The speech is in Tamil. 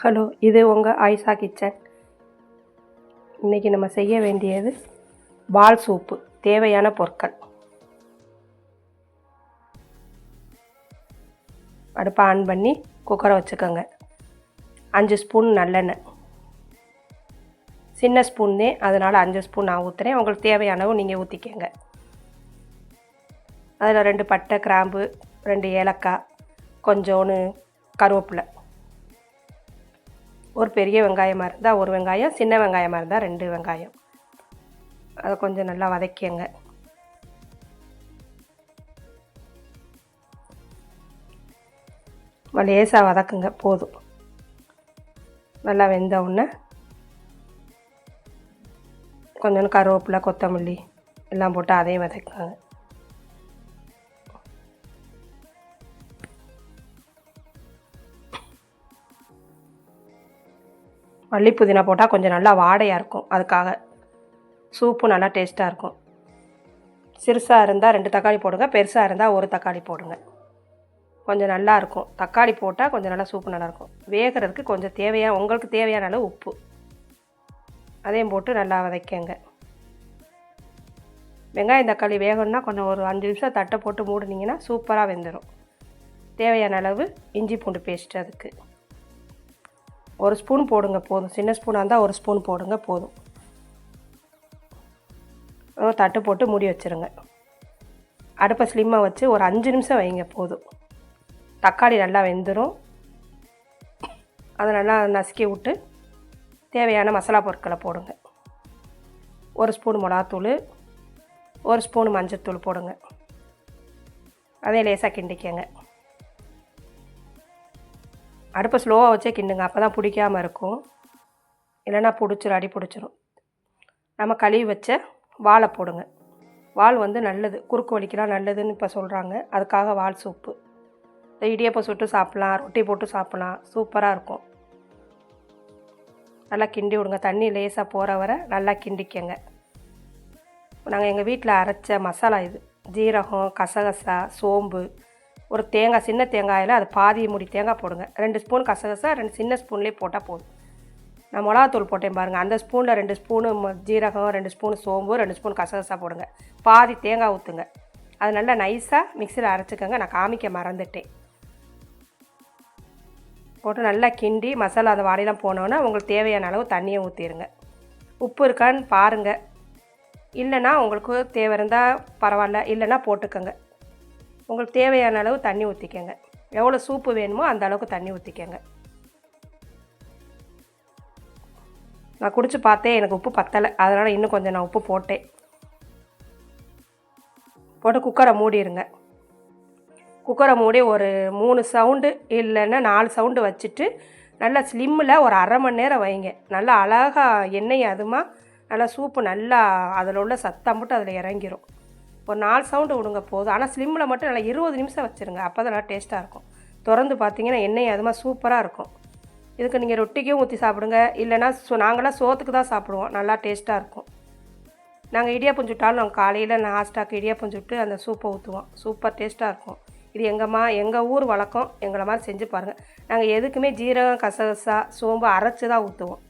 ஹலோ இது உங்கள் ஆயிஷா கிச்சன். இன்றைக்கி நம்ம செய்ய வேண்டியது பால் சூப்பு தேவையான பொருட்கள். அடுப்பை ஆன் பண்ணி குக்கரை வச்சுக்கோங்க. அஞ்சு ஸ்பூன் நல்லெண்ணெய். சின்ன ஸ்பூன் தான் அதனால் அஞ்சு ஸ்பூன் நான் ஊற்றுறேன் உங்களுக்கு தேவையானவும் நீங்கள் ஊற்றிக்கங்க அதில் ரெண்டு பட்டை கிராம்பு ரெண்டு ஏலக்காய் கொஞ்சோன்னு கருவேப்பிலை. ஒரு பெரிய வெங்காயமாக இருந்தால் ஒரு வெங்காயம் சின்ன வெங்காயமாக இருந்தால் ரெண்டு வெங்காயம். அதை கொஞ்சம் நல்லா வதக்கிங்க லேசாக வதக்குங்க போதும். நல்லா வெந்த உடனே கொஞ்சோண்டு கருவேப்பிலை கொத்தமல்லி எல்லாம் போட்டு அதையும் வதக்குங்க. மல்லி புதினா போட்டால் கொஞ்சம் நல்லா வாடையாக இருக்கும். அதுக்காக சூப்பு நல்லா டேஸ்ட்டாக இருக்கும். சிறுசாக இருந்தால் ரெண்டு தக்காளி போடுங்க பெருசாக இருந்தால் ஒரு தக்காளி போடுங்க. கொஞ்சம் நல்லா இருக்கும். தக்காளி போட்டால் கொஞ்சம் நல்லா சூப்பு நல்லாயிருக்கும் வேகிறதுக்கு கொஞ்சம் தேவையான உங்களுக்கு தேவையான அளவு உப்பு. அதையும் போட்டு நல்லா வதக்கங்க வெங்காயம் தக்காளி வேகணும்னா கொஞ்சம் ஒரு அஞ்சு நிமிஷம் தட்டை போட்டு மூடினீங்கன்னா சூப்பராக வெந்துடும் தேவையான அளவு இஞ்சி பூண்டு பேஸ்ட் அதுக்கு. ஒரு ஸ்பூன் போடுங்க போதும். சின்ன ஸ்பூனாக இருந்தால் ஒரு ஸ்பூன் போடுங்க போதும். தட்டு போட்டு மூடி வச்சுருங்க. அடுப்பை ஸ்லிம்மாக வச்சு ஒரு அஞ்சு நிமிஷம் வைங்க போதும். தக்காளி நல்லா வெந்துடும் அதை நல்லா நசுக்கி விட்டு தேவையான மசாலா பொருட்களை போடுங்க. ஒரு ஸ்பூன் மிளகாத்தூள் ஒரு ஸ்பூன் மஞ்சத்தூள் போடுங்க. அதே லேசாக கிண்டிக்கங்க. அடுப்பை ஸ்லோவாக வச்சே கிண்டுங்க. அப்போ தான் பிடிக்காமல் இருக்கும். இல்லைன்னா பிடிச்சிரும் அடி பிடிச்சிரும். நம்ம கழுவி வச்ச வாழை போடுங்க. வால் வந்து நல்லது. குறுக்கு வலிக்கெலாம் நல்லதுன்னு இப்போ சொல்கிறாங்க அதுக்காக வால் சூப்பு இந்த இடியப்பம் சுட்டு சாப்பிட்லாம் ரொட்டி போட்டு சாப்பிட்லாம். சூப்பராக இருக்கும். நல்லா கிண்டி விடுங்க. தண்ணி லேசாக போகிற வரை நல்லா கிண்டிக்கங்க. நாங்கள் எங்கள் வீட்டில் அரைச்ச மசாலா இது. ஜீரகம் கசகசா சோம்பு ஒரு தேங்காய் சின்ன தேங்காயில் அது பாதி முடி தேங்காய் போடுங்க. ரெண்டு ஸ்பூன் கசகசா ரெண்டு சின்ன ஸ்பூன்லேயே போட்டால் போதும். நான் மிளகாத்தூள் போட்டேன் பாருங்கள் அந்த ஸ்பூனில் ரெண்டு ஸ்பூனு ம- ஜீரகம் ரெண்டு ஸ்பூன் சோம்பு ரெண்டு ஸ்பூன் கசகசா போடுங்க. பாதி தேங்காய் ஊற்றுங்க அது நல்லா நைஸாக மிக்சியில் அரைச்சிக்கோங்க. நான் காமிக்க மறந்துட்டேன். போட்டு நல்லா கிண்டி மசாலா அந்த வாடையெல்லாம் போனோன்னே உங்களுக்கு தேவையான அளவு தண்ணியை ஊற்றிடுங்க உப்பு இருக்கான்னு பாருங்கள் இல்லைன்னா உங்களுக்கு தேவை இருந்தால் பரவாயில்ல. இல்லைன்னா போட்டுக்கோங்க. உங்களுக்கு தேவையான அளவு தண்ணி ஊற்றிக்கங்க எவ்வளோ சூப்பு வேணுமோ அந்த அளவுக்கு தண்ணி ஊற்றிக்கங்க நான் குடிச்சு பார்த்தேன் எனக்கு உப்பு பத்தலை. அதனால் இன்னும் கொஞ்சம் நான் உப்பு போட்டேன். போட்டு குக்கரை மூடிடுங்க குக்கரை மூடி ஒரு மூணு சவுண்டு இல்லைன்னா நாலு சவுண்டு வச்சுட்டு நல்லா ஸ்லிம்மில் ஒரு அரை மணி நேரம் வைங்க. நல்லா அழகாக எண்ணெய் அதுமா நல்லா சூப்பு நல்லா அதில் உள்ள சத்தம் மட்டும் அதில் இறங்கிரும். ஒரு நாலு சவுண்டு விடுங்க போதும். ஆனால் ஸ்லிம்மில் மட்டும் நல்லா இருபது நிமிஷம் வச்சுருங்க. அப்போ தான் நல்லா டேஸ்ட்டாக இருக்கும். திறந்து பார்த்தீங்கன்னா எண்ணெய் அதுமாதிரி சூப்பராக இருக்கும். இதுக்கு நீங்கள் ரொட்டிக்கும் ஊற்றி சாப்பிடுங்க. இல்லைன்னா சோ நாங்களாம் சோத்துக்கு தான் சாப்பிடுவோம். நல்லா டேஸ்ட்டாக இருக்கும். நாங்கள் இடியாப்பம் சுட்டாலும் நாங்கள் காலையில் நாஸ்டாக்கு இடியாப்பம் சுட்டு அந்த சூப்பை ஊற்றுவோம் சூப்பர் டேஸ்ட்டாக இருக்கும். இது எங்கம்மா எங்கள் ஊர் வழக்கம். எங்களை மாதிரி செஞ்சு பாருங்கள் நாங்கள் எதுக்குமே ஜீரகம் கசகசா சோம்பு அரைச்சி தான் ஊற்றுவோம்